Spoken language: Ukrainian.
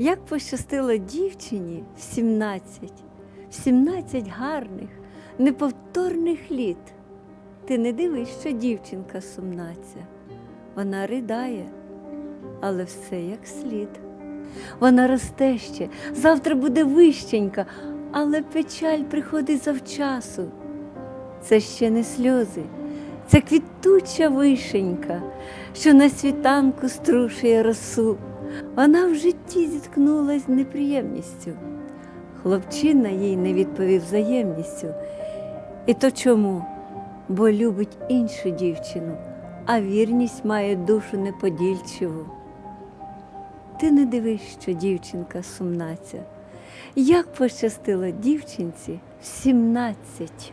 Як пощастило дівчині в 17, в 17 гарних, неповторних літ. Ти не дивись, що дівчинка сумна ця. Вона ридає, але все як слід. Вона росте ще, завтра буде вищенька, але печаль приходить завчасу. Це ще не сльози, це квітуча вишенька, що на світанку струшує росу. Вона в житті зіткнулась з неприємністю. Хлопчина їй не відповів взаємністю. І то чому? Бо любить іншу дівчину, а вірність має душу неподільчиву. Ти не дивись, що дівчинка сумнаця. Як пощастило дівчинці в сімнадцять.